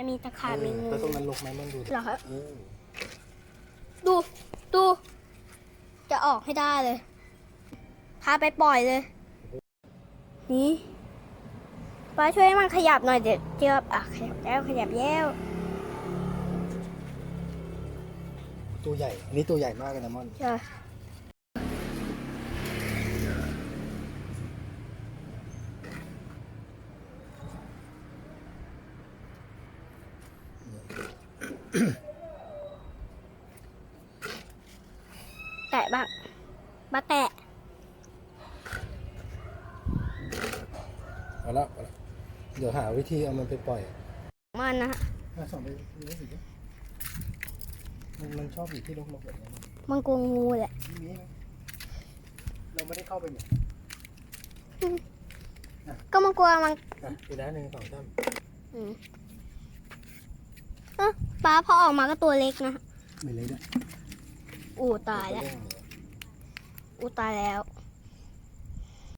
จะมีตะขาบมีงูแล้วตรงนั้นลกไหมมันดูดิเหรอครับเออดู ดู จะออกให้ได้เลย พาไปปล่อยเลย นี่ป้าช่วยให้มันขยับหน่อยเดี๋ยวเจออะขยับแล้วขยับแล้ว ตัวใหญ่ อันนี้ตัวใหญ่มากเลยนะม่อน ใช่ แตะบ้างบ้าแตะเอาละเอาละเดี๋ยวหาวิธีเอามันไปปล่อยมันนะฮะมาส่องไปดูสิดิมันมันชอบอยู่ที่รกๆแบบนี้นะมันกลัวงูแหละที่นี้นะเราไม่ได้เข้าไปเนี่ยก็มันกลัวมันอะอีกด้านหนึ่งสองสามอืมเอ้อ ป้าพอออกมาก็ตัวเล็กนะ ไม่เลยนะอู้ตายแล้ว อู้ตายแล้วเ